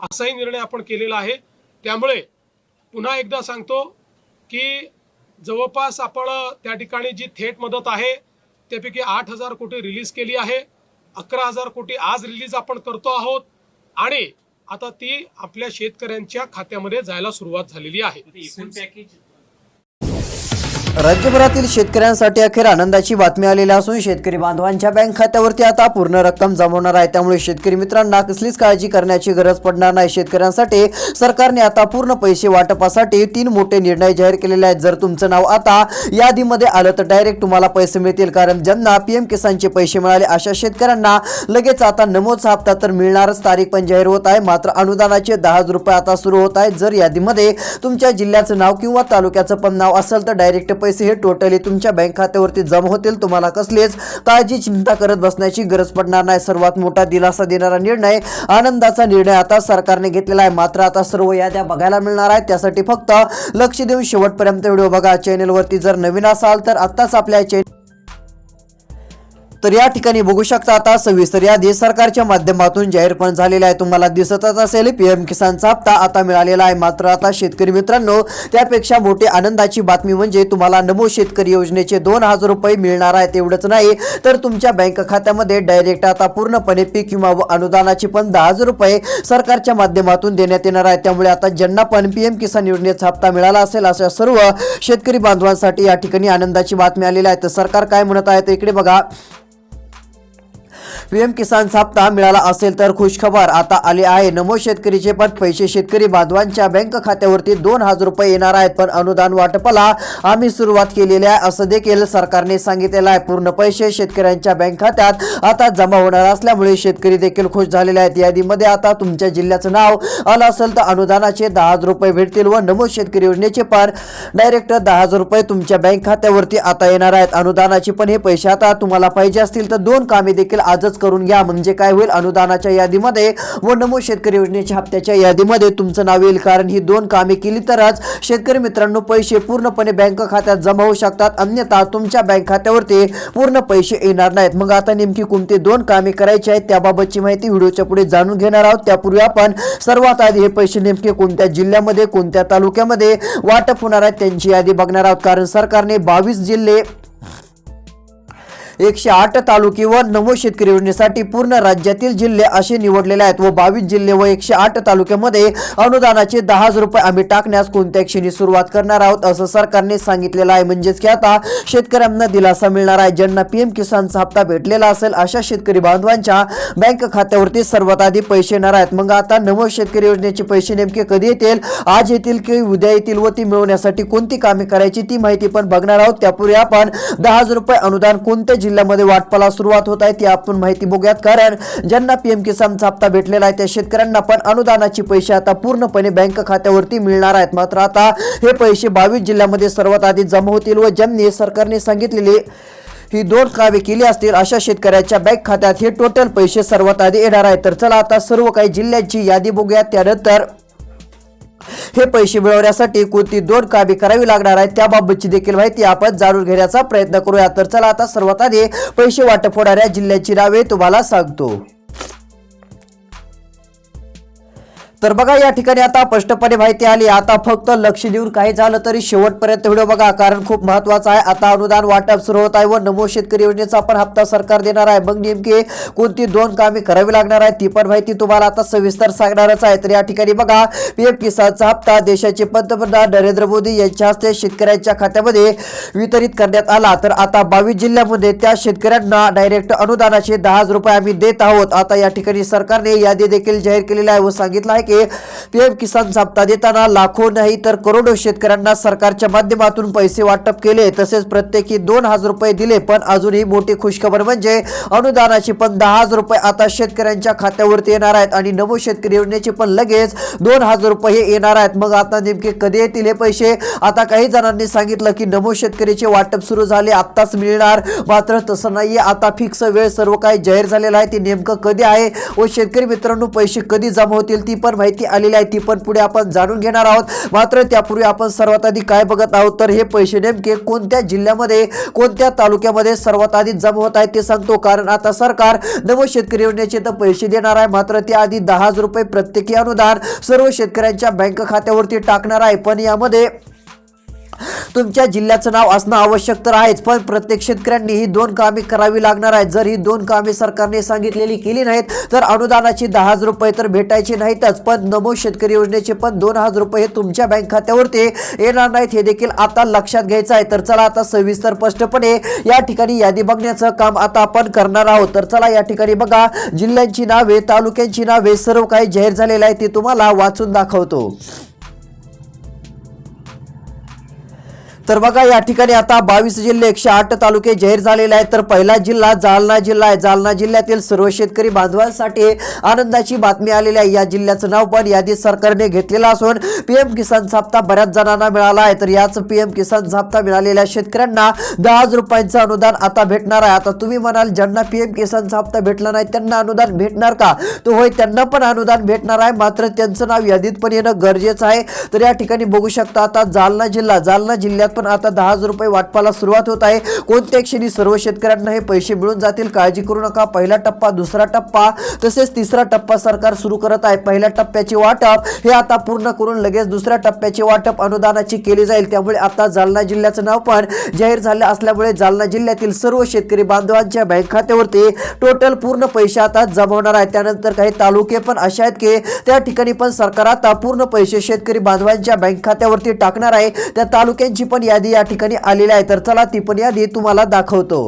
असाही निर्णय आपण केलेला आहे. त्यामुळे पुन्हा एकदा सांगतो की जवळपास आपण त्या ठिकाणी जी थेट मदत आहे त्यापैकी आठ हजार कोटी रिलीज केली आहे. अकरा हजार कोटी आज रिलीज आपण करतो आहोत आणि आता ती आपल्या शेतकऱ्यांच्या खात्यामध्ये जायला सुरुवात झालेली आहे. एकूण पॅकेज राज्यभरातील शेतकऱ्यांसाठी अखेर आनंदाची बातमी आलेली असून शेतकरी बांधवांच्या बँक खात्यावरती आता पूर्ण रक्कम जमवणार आहे. त्यामुळे शेतकरी मित्रांना कसलीच काळजी करण्याची गरज पडणार नाही. शेतकऱ्यांसाठी सरकारने आता पूर्ण पैसे वाटपासाठी तीन मोठे निर्णय जाहीर केलेले आहेत. जर तुमचं नाव आता यादीमध्ये आलं तर डायरेक्ट तुम्हाला पैसे मिळतील. कारण ज्यांना पीएम किसानचे पैसे मिळाले अशा शेतकऱ्यांना लगेच आता नमोदचा हप्ता तर मिळणारच तारीख पण जाहीर होत आहे. मात्र अनुदानाचे दहा हजार रुपये आता सुरू होत आहेत. जर यादीमध्ये तुमच्या जिल्ह्याचं नाव किंवा तालुक्याचं पण नाव असेल तर डायरेक्ट पैसे हे टोटली तुमच्या बँक खात्यावरती जमा होतील तुम्हाला कसलीच काळजी चिंता करत बसण्याची गरज पडणार नाही. सर्वात मोठा दिलासा देणारा निर्णय आनंदाचा निर्णय आता सरकारने घेतलेला आहे. मात्र आता सर्व याद्या बघायला मिळणार आहेत. त्यासाठी फक्त लक्ष देऊन शेवटपर्यंत व्हिडिओ बघा. चॅनेलवरती जर नवीन असाल तर आत्ताच आपल्या चॅनल तर या ठिकाणी बघू शकता आता सविस्तर यादी सरकारच्या माध्यमातून जाहीर पण झालेला आहे. तुम्हाला दिसतच असेल पीएम किसानचा हप्ता आता मिळालेला आहे. मात्र आता शेतकरी मित्रांनो त्यापेक्षा मोठी आनंदाची बातमी म्हणजे तुम्हाला नमो शेतकरी योजनेचे दोन हजार रुपये मिळणार आहेत एवढंच नाही तर तुमच्या बँक खात्यामध्ये डायरेक्ट आता पूर्णपणे पीक विमा व अनुदानाची पण दहा हजार रुपये सरकारच्या माध्यमातून देण्यात येणार आहे. त्यामुळे आता ज्यांना पण पीएम किसान योजनेचा हप्ता मिळाला असेल अशा सर्व शेतकरी बांधवांसाठी या ठिकाणी आनंदाची बातमी आलेली आहे. तर सरकार काय म्हणत आहे तर इकडे बघा. पीएम किसान हप्ता मिळाला असेल तर खुशखबर. आता आली आहे नमो शेतकरीचे पण पैसे शेतकरी बांधवांच्या बँक खात्यावरती दोन हजार रुपये येणार आहेत पण अनुदान वाटपाला आम्ही सुरुवात केलेली आहे असं देखील सरकारने सांगितलेलं आहे. पूर्ण पैसे शेतकऱ्यांच्या बँक खात्यात आता जमा होणार असल्यामुळे शेतकरी देखील खुश झालेले आहेत. यादीमध्ये आता तुमच्या जिल्ह्याचं नाव आलं असेल तर अनुदानाचे दहा हजार रुपये भेटतील व नमो शेतकरी योजनेचे पण डायरेक्ट दहा हजार रुपये तुमच्या बँक खात्यावरती आता येणार आहेत. अनुदानाचे पण हे पैसे आता तुम्हाला पाहिजे असतील तर दोन कामे देखील आज आजच करून घ्या. म्हणजे काय होईल? अनुदानाच्या यादीमध्ये व नमो शेतकरी योजनेच्या हप्त्याच्या यादीमध्ये तुमचं नाव येईल. कारण ही दोन कामे केली तरच शेतकरी मित्रांनो पैसे पूर्णपणे बँक खात्यात जमा होऊ शकतात. अन्यथा तुमच्या बँक खात्यावरती पूर्ण पैसे येणार नाहीत. मग आता नेमकी कोणती दोन कामे करायची आहेत त्याबाबतची माहिती व्हिडिओच्या पुढे जाणून घेणार आहोत. त्यापूर्वी आपण सर्वात आधी हे पैसे नेमके कोणत्या जिल्ह्यामध्ये कोणत्या तालुक्यामध्ये वाटप होणार आहेत त्यांची यादी बघणार आहोत. कारण सरकारने बावीस जिल्हे एकशे आठ तालुके व नमो शेतकरी योजनेसाठी पूर्ण राज्यातील जिल्हे असे निवडलेले आहेत व बावीस जिल्हे व एकशे आठ तालुक्यामध्ये अनुदानाचे दहा हजार रुपये आम्ही टाकण्यास कोणत्या क्षणी सुरुवात करणार आहोत असं सरकारने सांगितलेलं आहे. म्हणजेच की आता शेतकऱ्यांना दिलासा मिळणार आहे. ज्यांना पीएम किसानचा हप्ता भेटलेला असेल अशा शेतकरी बांधवांच्या बँक खात्यावरती सर्वात आधी पैसे येणार आहेत. मग आता नमो शेतकरी योजनेचे पैसे नेमके कधी येतील आज येतील की उद्या येतील व ती मिळवण्यासाठी कोणती कामे करायची ती माहिती पण बघणार आहोत. त्यापूर्वी आपण दहा हजार रुपये अनुदान कोणत्या जिल्ह्यामध्ये वाटपाला सुरुवात होत आहे ती आपण माहिती बघूयात. कारण ज्यांना पीएम किसानचा हप्ता भेटलेला आहे त्या शेतकऱ्यांना पण अनुदानाचे पैसे आता पूर्णपणे बँक खात्यावरती मिळणार आहेत. मात्र आता हे पैसे बावीस जिल्ह्यामध्ये सर्वात आधी जमा होतील व ज्यांनी सरकारने सांगितलेले ही दोन कामे केली असतील अशा शेतकऱ्याच्या बँक खात्यात हे टोटल पैसे सर्वात आधी येणार आहेत. तर चला आता सर्व काही जिल्ह्यांची यादी बघूयात. त्यानंतर हे पैसे मिळवण्यासाठी कोणती दोन कामे करावी लागणार आहेत त्याबाबतची देखील माहिती आपण जाणून घेण्याचा प्रयत्न करूया. तर चला आता सर्वात आधी पैसे वाटप होणाऱ्या जिल्ह्याची नावे तुम्हाला सांगतो. तर बघा या ठिकाणी आता स्पष्टपणे माहिती आली. आता फक्त लक्ष देऊन काही झालं तरी शेवटपर्यंत व्हिडिओ बघा कारण खूप महत्त्वाचा आहे. आता अनुदान वाटप सुरू होत आहे व नमो शेतकरी योजनेचा पण हप्ता सरकार देणार आहे. मग नेमकी कोणती दोन कामे करावी लागणार आहे ती पण माहिती तुम्हाला आता सविस्तर सांगणारच आहे. तर या ठिकाणी बघा पीएम किसानचा हप्ता देशाचे पंतप्रधान नरेंद्र मोदी यांच्या हस्ते शेतकऱ्यांच्या खात्यामध्ये वितरित करण्यात आला. तर आता बावीस जिल्ह्यामध्ये त्या शेतकऱ्यांना डायरेक्ट अनुदानाचे दहा हजार रुपये आम्ही देत आहोत. आता या ठिकाणी सरकारने यादी देखील जाहीर केलेली आहे व सांगितलं आहे की पीएम किसान हप्ता देताना लाखो नाही तर करोडो शेतकऱ्यांना सरकारच्या माध्यमातून पैसे वाटप केले तसेच प्रत्येकी दोन हजार रुपये दिले पण अजूनही मोठी खुशखबर म्हणजे अनुदानाची पण दहा हजार रुपये आता शेतकऱ्यांच्या खात्यावरती येणार आहेत आणि नमो शेतकरी योजनेचे पण लगेच दोन हजार रुपये हे येणार आहेत. मग आता नेमके कधी येतील हे पैसे? आता काही जणांनी सांगितलं की नमो शेतकरीचे वाटप सुरू झाले आत्ताच मिळणार. मात्र तसं नाहीये. आता फिक्स वेळ सर्व काही जाहीर झालेला आहे. ती नेमकं कधी आहे? व शेतकरी मित्रांनो पैसे कधी जमा होतील? ती पण माहिती आलेली आहे. ती पण पुढे आपण जाणून घेणार आहोत. मात्र त्यापूर्वी आपण सर्वात आधी काय बघत आहोत? तर हे पैसे नेमके कोणत्या जिल्ह्यामध्ये कोणत्या तालुक्यामध्ये सर्वात आधी जमा होत आहे ते सांगतो. कारण आता सरकार नव शेतकरी योजनेचे तर पैसे देणार आहे. मात्र त्याआधी दहा हजार रुपये प्रत्येकी अनुदान सर्व शेतकऱ्यांच्या बँक खात्यावरती टाकणार आहे. पण यामध्ये तुमच्या जिल्ह्याचं नाव असणं आवश्यक तर आहेच पण प्रत्येक शेतकऱ्यांनी ही दोन कामे करावी लागणार आहेत. जर ही दोन कामे सरकारने सांगितलेली केली नाहीत तर अनुदानाची दहा हजार रुपये तर भेटायचे नाहीतच पण नमो शेतकरी योजनेचे पण दोन हजार रुपये हे तुमच्या बँक खात्यावरती येणार नाहीत हे देखील आता लक्षात घ्यायचं आहे. तर चला आता सविस्तर स्पष्टपणे या ठिकाणी यादी बघण्याचं काम आता आपण करणार आहोत. तर चला या ठिकाणी बघा जिल्ह्यांची नावे तालुक्यांची नावे सर्व काही जाहीर झालेलं आहे ते तुम्हाला वाचून दाखवतो. तर बघा या ठिकाणी आता बावीस जिल्हे एकशे आठ तालुके जाहीर झालेले आहेत. तर पहिला जिल्हा जालना जिल्हा आहे. जालना जिल्ह्यातील सर्व शेतकरी बांधवांसाठी आनंदाची बातमी आलेली आहे. या जिल्ह्याचं नाव पण यादीत सरकारने घेतलेलं असून पीएम किसान साप्ता बऱ्याच जणांना मिळाला आहे. तर याच पीएम किसान साप्ता मिळालेल्या शेतकऱ्यांना दहा हजार रुपयांचं अनुदान आता भेटणार आहे. आता तुम्ही म्हणाल ज्यांना पीएम किसान साप्ता भेटला नाही त्यांना अनुदान भेटणार का? तो होय त्यांना पण अनुदान भेटणार आहे. मात्र त्यांचं नाव यादीत पण येणं गरजेचं आहे. तर या ठिकाणी बघू शकता आता जालना जिल्हा. जालना जिल्ह्यात पण आता दहा हजार रुपये वाटपाला सुरुवात होत आहे. कोणत्या क्षणी सर्व शेतकऱ्यांना हे पैसे मिळून जातील. काळजी करू नका. पहिला टप्पा दुसरा टप्पा तसेच तिसरा टप्पा सरकार सुरू करत आहे. पहिल्या टप्प्याचे वाटप हे आता पूर्ण करून लगेच दुसऱ्या टप्प्याचे वाटप अनुदानाची केली जाईल. त्यामुळे आता जालना जिल्ह्याचं नाव पण जाहीर झालं असल्यामुळे जालना जिल्ह्यातील सर्व शेतकरी बांधवांच्या बँक खात्यावरती टोटल पूर्ण पैसे आता जमा होणार त्यानंतर काही तालुके पण असे आहेत की त्या ठिकाणी पण सरकार आता पूर्ण पैसे शेतकरी बांधवांच्या बँक खात्यावरती टाकणार आहे. त्या तालुक्यांची पण यादी या ठिकाणी आलेली आहे तर चला ती पण यादी तुम्हाला दाखवतो.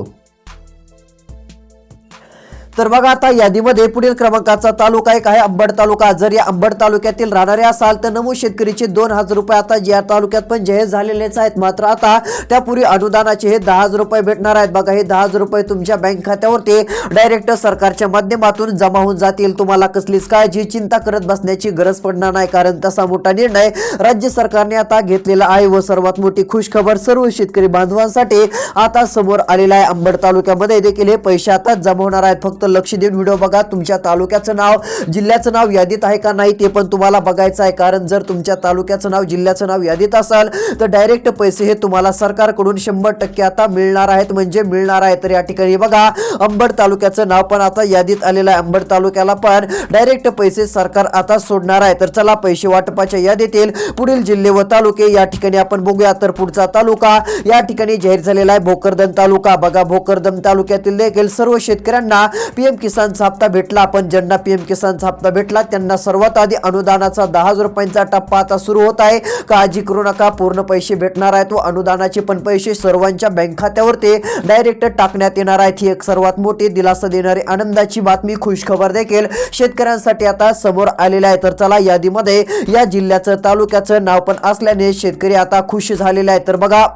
तर बघा आता यादीमध्ये पुढील क्रमांकाचा तालुका एक आहे अंबड तालुका. जर या अंबड तालुक्यातील राहणारे असाल तर नमूद शेतकरीचे दोन हजार रुपये आता या तालुक्यात पण जाहीर झालेलेच आहेत. मात्र आता त्यापूर्वी अनुदानाचे हे दहा हजार रुपये भेटणार आहेत. बघा हे दहा हजार रुपये तुमच्या बँक खात्यावरती डायरेक्ट सरकारच्या माध्यमातून जमा होऊन जातील. तुम्हाला कसलीच काळजी चिंता करत बसण्याची गरज पडणार नाही कारण तसा मोठा निर्णय राज्य सरकारने आता घेतलेला आहे व सर्वात मोठी खुश खबर सर्व शेतकरी बांधवांसाठी आता समोर आलेला आहे. अंबड तालुक्यामध्ये देखील हे पैसे आता जमा होणार आहेत. फक्त लक्ष देऊन व्हिडिओ बघा. तुमच्या तालुक्याचं नाव जिल्ह्याचं नाव यादीत आहे का नाही ते पण तुम्हाला बघायचं आहे. कारण जर तुमच्या तालुक्याचं नाव जिल्ह्याचं नाव यादीत असाल तर डायरेक्ट पैसे हे तुम्हाला सरकारकडून शंभर टक्के आता मिळणार आहेत. म्हणजे मिळणार आहे तर या ठिकाणी बघा अंबड तालुक्याचं नाव पण आता यादीत आलेलं आहे. अंबड तालुक्याला पण डायरेक्ट पैसे सरकार आता सोडणार आहे. तर चला पैसे वाटपाच्या यादीतील पुढील जिल्हे व तालुके या ठिकाणी आपण बघूया. तर पुढचा तालुका या ठिकाणी जाहीर झालेला आहे. भोकरदन तालुका. बघा भोकरदन तालुक्यातील देखील सर्व शेतकऱ्यांना पीएम किसानचा हप्ता भेटला. पण ज्यांना पीएम किसानचा हप्ता भेटला त्यांना सर्वात आधी अनुदानाचा दहा हजार रुपयांचा टप्पा आता सुरू होत आहे. काळजी करू नका पूर्ण पैसे भेटणार आहेत व अनुदानाचे पण पैसे सर्वांच्या बँक खात्यावर ते डायरेक्ट टाकण्यात येणार आहेत. ही एक सर्वात मोठी दिलासा देणारी आनंदाची बातमी. खुश खबर देखील शेतकऱ्यांसाठी आता समोर आलेली आहे. तर चला यादीमध्ये या जिल्ह्याचं तालुक्याचं नाव पण असल्याने शेतकरी आता खुश झालेले आहे तर बघा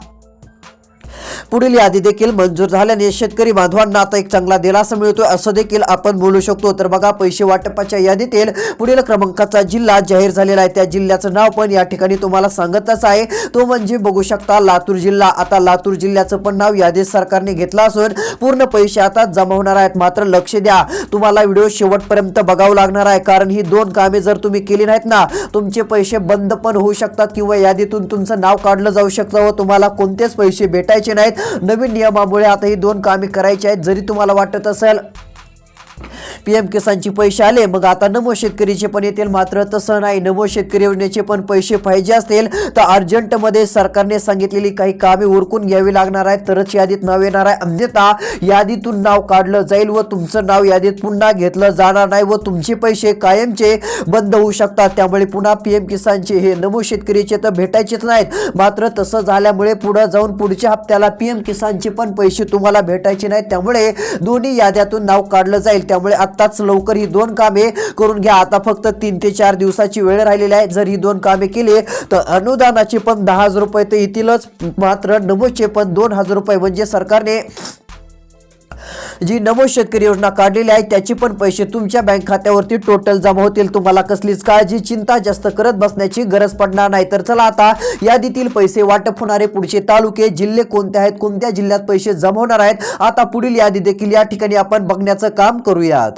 पुढील यादी देखील मंजूर झाल्याने शेतकरी बांधवांना आता एक चांगला दिलासा मिळतोय असं देखील आपण बोलू शकतो. तर बघा पैसे वाटपाच्या यादीतील पुढील क्रमांकाचा जिल्हा जाहीर झालेला आहे. त्या जिल्ह्याचं नाव पण या ठिकाणी तुम्हाला सांगतच आहे. तो म्हणजे बघू शकता लातूर जिल्हा. आता लातूर जिल्ह्याचं पण नाव यादीत सरकारने घेतलं असून पूर्ण पैसे आता जमा होणार आहेत. मात्र लक्ष द्या तुम्हाला व्हिडिओ शेवटपर्यंत बघावं लागणार आहे. कारण ही दोन कामे जर तुम्ही केली नाहीत ना तुमचे पैसे बंद पण होऊ शकतात किंवा यादीतून तुमचं नाव काढलं जाऊ शकतं व तुम्हाला कोणतेच पैसे भेटायचे नाहीत. नवीन नियमामुळे आता ही दोन कामे करायची आहेत. जरी तुम्हाला वाटत असेल पीएम किसानचे पैसे आले. मग आता नमो शेतकरीचे पण येतील मात्र तसं नाही. नमो शेतकरी योजनेचे पण पैसे पाहिजे असतील. तर अर्जंटमध्ये सरकारने सांगितलेली काही कामे उरकून घ्यावी लागणार आहेत. तरच यादीत नाव येणार आहे. अन्यथा यादीतून नाव काढलं जाईल व तुमचं नाव यादीत पुन्हा घेतलं जाणार नाही व तुमचे पैसे कायमचे बंद होऊ शकतात. त्यामुळे पुन्हा पीएम किसानचे हे नमो शेतकरीचे तर भेटायचेच नाहीत. मात्र तसं झाल्यामुळे पुढे जाऊन पुढच्या हप्त्याला पीएम किसानचे पण पैसे तुम्हाला भेटायचे नाहीत. त्यामुळे दोन्ही याद्यातून नाव काढलं जाईल. त्यामुळे आता आत्ताच लवकर ही दोन कामे करून घ्या. आता फक्त तीन ते चार दिवसाची वेळ राहिलेली आहे. जर ही दोन कामे केली तर अनुदानाचे पण दहा हजार रुपये तर येतीलच. मात्र नमोचे पण दोन हजार रुपये म्हणजे सरकारने जी नमो शेतकरी योजना काढलेली आहे त्याचे पण पैसे तुमच्या बँक खात्यावरती टोटल जमा होतील. तुम्हाला कसलीच काळजी चिंता जास्त करत बसण्याची गरज पडणार नाही. तर चला आता यादीतील पैसे वाटप होणारे पुढचे तालुके जिल्हे कोणते आहेत कोणत्या जिल्ह्यात पैसे जमा होणार आहेत? आता पुढील यादी देखील या ठिकाणी आपण बघण्याचं काम करूयात.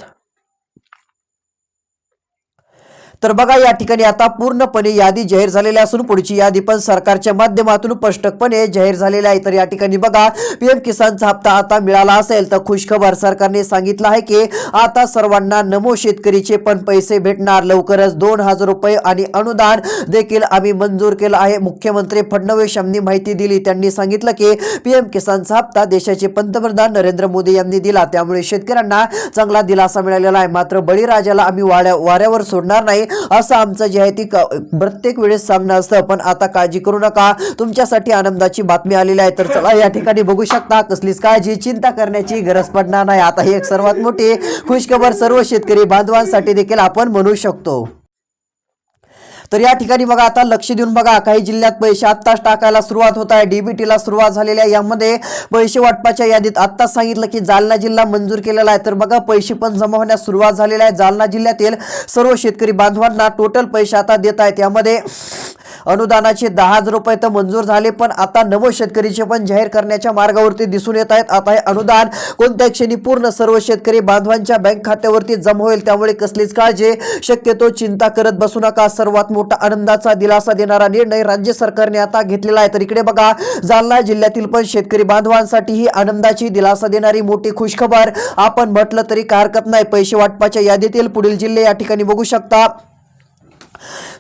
तर बघा या ठिकाणी आता पूर्णपणे यादी जाहीर झालेली असून पुढची यादी पण सरकारच्या माध्यमातून स्पष्टपणे जाहीर झालेली आहे. तर या ठिकाणी बघा पीएम किसानचा हप्ता आता मिळाला असेल तर खुशखबर सरकारने सांगितलं आहे की आता सर्वांना नमो शेतकरीचे पण पैसे भेटणार. लवकरच दोन हजार रुपये आणि अनुदान देखील आम्ही मंजूर केलं आहे. मुख्यमंत्री फडणवीस यांनी माहिती दिली. त्यांनी सांगितलं की पीएम किसानचा हप्ता देशाचे पंतप्रधान नरेंद्र मोदी यांनी दिला. त्यामुळे शेतकऱ्यांना चांगला दिलासा मिळालेला आहे. मात्र बळीराजाला आम्ही वाड्या वाऱ्यावर सोडणार नाही. असं आमचं जे आहे ती प्रत्येक वेळेस सांगणं असतं पण आता काळजी करू नका. तुमच्यासाठी आनंदाची बातमी आलेली आहे तर चला या ठिकाणी बघू शकता कसलीच काळजी चिंता करण्याची गरज पडणार नाही. आता ही एक सर्वात मोठी खुशखबर सर्व शेतकरी बांधवांसाठी देखील आपण म्हणू शकतो. तर या ठिकाणी बघा आता लक्ष देऊन बघा काही जिल्ह्यात पैसे आत्ताच टाकायला सुरुवात होत आहे. डीबीटीला सुरुवात झालेली आहे. यामध्ये पैसे वाटपाच्या यादीत आत्ताच सांगितलं की जालना जिल्हा मंजूर केलेला आहे. तर बघा पैसे पण जमा होण्यास सुरुवात झालेली आहे. जालना जिल्ह्यातील सर्व शेतकरी बांधवांना टोटल पैसे आता देत आहेत. यामध्ये अनुदानाचे दहा हजार रुपये तर मंजूर झाले पण आता नवो शेतकरीचे पण जाहीर करण्याच्या मार्गावरती दिसून येत आहेत. आता हे अनुदान कोणत्या क्षणी पूर्ण सर्व शेतकरी बांधवांच्या बँक खात्यावरती जमा होईल त्यामुळे कसलीच काळजी शक्यतो चिंता करत बसू नका. सर्वात मोठा आनंदाचा दिलासा देणारा निर्णय राज्य सरकारने आता घेतलेला आहे. तर इकडे बघा जालना जिल्ह्यातील पण शेतकरी बांधवांसाठी ही आनंदाची दिलासा देणारी मोठी खुशखबर. आपण म्हटलं तरी काय हरकत नाही. पैसे वाटपाच्या यादीतील पुढील जिल्हे या ठिकाणी बघू शकता.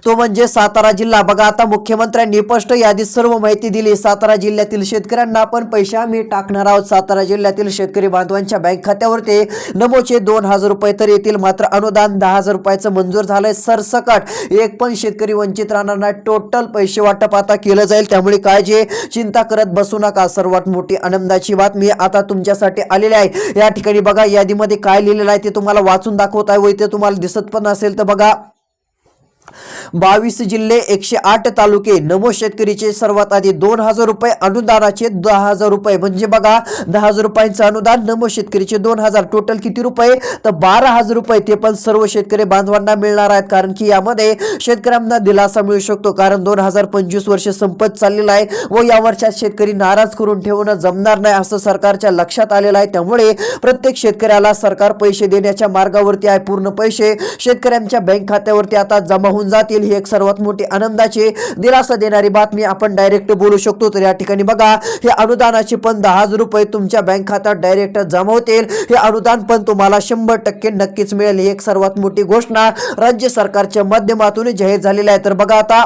तो म्हणजे सातारा जिल्हा. बघा आता मुख्यमंत्र्यांनी स्पष्ट यादीत सर्व माहिती दिली. सातारा जिल्ह्यातील शेतकऱ्यांना आपण पैसे आम्ही टाकणार आहोत. सातारा जिल्ह्यातील शेतकरी बांधवांच्या बँक खात्यावरती नमोचे दोन हजार रुपये तर येतील. मात्र अनुदान दहा हजार रुपयाचं मंजूर झालंय. सरसकट एक पण शेतकरी वंचित राहणार नाही. टोटल पैसे वाटप आता केलं जाईल. त्यामुळे काळजी चिंता करत बसू नका. सर्वात मोठी आनंदाची बातमी आता तुमच्यासाठी आलेली आहे. या ठिकाणी बघा यादीमध्ये काय लिहिलेलं आहे ते तुम्हाला वाचून दाखवत आहे व इथे तुम्हाला दिसत पण असेल तर बघा. बावीस जिल्हे एकशे आठ तालुके नमो शेतकरीचे सर्वात आधी दोन हजार रुपये अनुदानाचे दहा हजार रुपये. म्हणजे बघा दहा हजार रुपयांचं अनुदान नमो शेतकरीचे दोन हजार. टोटल किती रुपये? तर बारा हजार रुपये. ते पण सर्व शेतकरी बांधवांना मिळणार आहेत. कारण की यामध्ये शेतकऱ्यांना दिलासा मिळू शकतो. कारण दोन हजार पंचवीस वर्ष संपत चाललेलं आहे व या वर्षात शेतकरी नाराज करून ठेवणं जमणार नाही असं सरकारच्या लक्षात आलेलं आहे. त्यामुळे प्रत्येक शेतकऱ्याला सरकार पैसे देण्याच्या मार्गावरती आहे. पूर्ण पैसे शेतकऱ्यांच्या बँक खात्यावरती आता जमा होऊन जातील ही एक सर्वात मोठी आनंदाची दिलासा देणारी बातमी आपण डायरेक्ट बोलू शकतो. तर या ठिकाणी बघा हे अनुदानाचे पण दहा हजार रुपये तुमच्या बँक खात्यात डायरेक्ट जमा होतील हे अनुदान पण तुम्हाला शंभर टक्के नक्कीच मिळेल. ही एक सर्वात मोठी घोषणा राज्य सरकारच्या माध्यमातून जाहीर झालेली आहे. तर बघा आता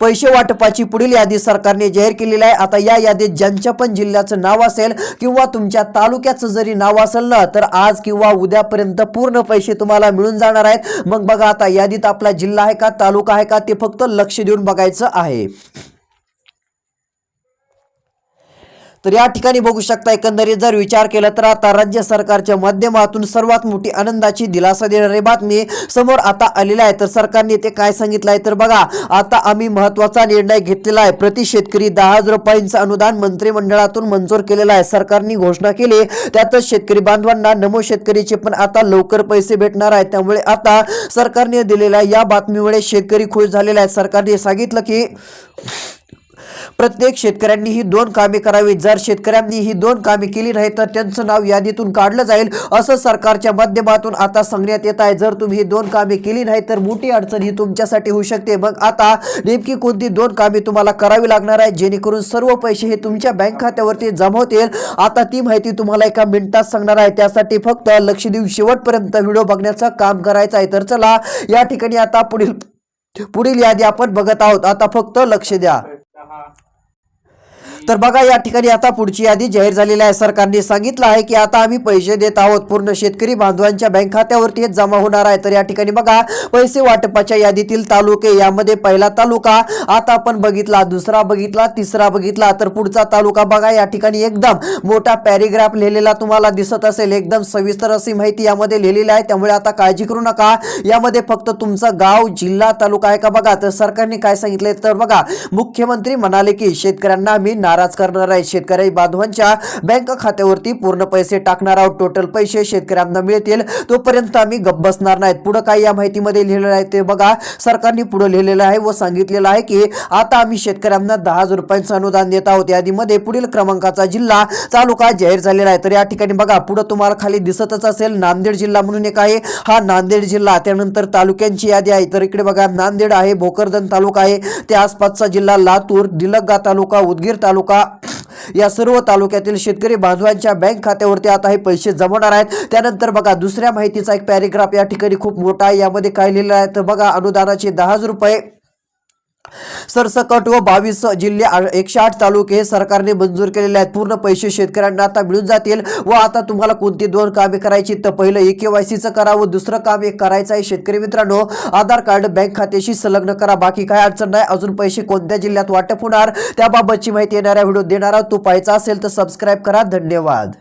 पैसे वाटपाची पुढील यादी सरकारने जाहीर केलेली आहे. आता या यादीत ज्यांच्या पण जिल्ह्याचं नाव असेल किंवा तुमच्या तालुक्याचं जरी नाव असेल ना तर आज किंवा उद्यापर्यंत पूर्ण पैसे तुम्हाला मिळून जाणार आहेत. मग बघा आता यादीत आपला जिल्हा आहे का तालुका आहे का ते फक्त लक्ष देऊन बघायचं आहे. तर या ठिकाणी बघू शकता एकंदरीत जर विचार केला तर आता राज्य सरकारच्या माध्यमातून सर्वात मोठी आनंदाची दिलासा देणारी बातमी समोर आता आलेली आहे. तर सरकारने ते काय सांगितलं आहे? तर बघा आता आम्ही महत्त्वाचा निर्णय घेतलेला आहे. प्रति शेतकरी दहा हजार रुपयांचं अनुदान मंत्रिमंडळातून मंजूर केलेलं आहे. सरकारने घोषणा केली. त्यातच शेतकरी बांधवांना नमो शेतकरीचे पण आता लवकर पैसे भेटणार आहे त्यामुळे आता सरकारने दिलेल्या या बातमीमुळे शेतकरी खुश झालेला आहे सरकारने सांगितलं की प्रत्येक शेतकऱ्यांनी ही दोन कामे करावी जर शेतकऱ्यांनी ही दोन कामे केली नाही तर त्यांचं नाव यादीतून काढलं जाईल असं सरकारच्या माध्यमातून आता सांगण्यात येत आहे. जर तुम्ही ही दोन कामे केली नाही तर मोठी अडचण ही तुमच्यासाठी होऊ शकते. मग आता नेमकी कोणती दोन कामे तुम्हाला करावी लागणार आहे? जेणेकरून सर्व पैसे हे तुमच्या बँक खात्यावरती जमा होतील. आता ती माहिती तुम्हाला एका मिनिटात सांगणार आहे. त्यासाठी फक्त लक्ष देऊन शेवटपर्यंत व्हिडिओ बघण्याचं काम करायचं आहे. तर चला या ठिकाणी आता पुढील पुढील यादी आपण बघत आहोत. आता फक्त लक्ष द्या. uh, तर बघा या ठिकाणी आता पुढची यादी जाहीर झालेली आहे. सरकारने सांगितलं आहे की आता आम्ही पैसे देत आहोत. पूर्ण शेतकरी बांधवांच्या बँक खात्यावरती जमा होणार आहे. तर या ठिकाणी बघा पैसे वाटपाच्या यादीतील तालुके यामध्ये पहिला तालुका आता आपण बघितला दुसरा बघितला तिसरा बघितला. तर पुढचा तालुका बघा या ठिकाणी एकदम मोठा पॅरेग्राफ लिहिलेला तुम्हाला दिसत असेल. एकदम सविस्तर अशी माहिती यामध्ये लिहिलेली आहे. त्यामुळे आता काळजी करू नका. यामध्ये फक्त तुमचं गाव जिल्हा तालुका आहे का बघा? तर सरकारने काय सांगितले तर बघा मुख्यमंत्री म्हणाले की शेतकऱ्यांना आम्ही नाराज करणार आहे शेतकरी बांधवांच्या बँक खात्यावरती पूर्ण पैसे टाकणार आहोत. टोटल पैसे शेतकऱ्यांना मिळतील. तोपर्यंत आम्ही गप्प बसणार नाहीत. पुढे काय या माहितीमध्ये लिहिलेलं आहे ते बघा. सरकारने पुढे लिहिलेलं आहे व सांगितलेलं आहे की आता आम्ही शेतकऱ्यांना दहा हजार रुपयांचं अनुदान देत आहोत. यादीमध्ये पुढील क्रमांकाचा जिल्हा तालुका जाहीर झालेला आहे. तर या ठिकाणी बघा पुढे तुम्हाला खाली दिसतच असेल नांदेड जिल्हा म्हणून एक आहे. हा नांदेड जिल्हा त्यानंतर तालुक्यांची यादी आहे. तर इकडे बघा नांदेड आहे भोकरदन तालुका आहे. त्या आसपासचा जिल्हा लातूर दिलगा तालुका उदगीर तालुका या सर्व तालुक्यातील शेतकरी बांधवांच्या बँक खात्यावरती आता हे पैसे जमवणार आहेत. त्यानंतर बघा दुसऱ्या माहितीचा एक पॅरेग्राफ या ठिकाणी खूप मोठा आहे. यामध्ये काय लिहिलं आहे? तर बघा अनुदानाचे दहा रुपये. सरसकट व बावीस जिल्हे एकशे आठ तालुके हे सरकारने मंजूर केलेले आहेत. पूर्ण पैसे शेतकऱ्यांना आता मिळून जातील व आता तुम्हाला कोणती दोन कामे करायची तर पहिलं ई सीचं करा व दुसरं काम एक करायचं आहे शेतकरी मित्रांनो. आधार कार्ड बँक खात्याशी संलग्न करा. बाकी काय अडचण नाही. अजून पैसे कोणत्या जिल्ह्यात वाटप होणार? त्याबाबतची माहिती येणाऱ्या व्हिडिओ देणारा तो पाहायचा असेल तर सबस्क्राईब करा. धन्यवाद.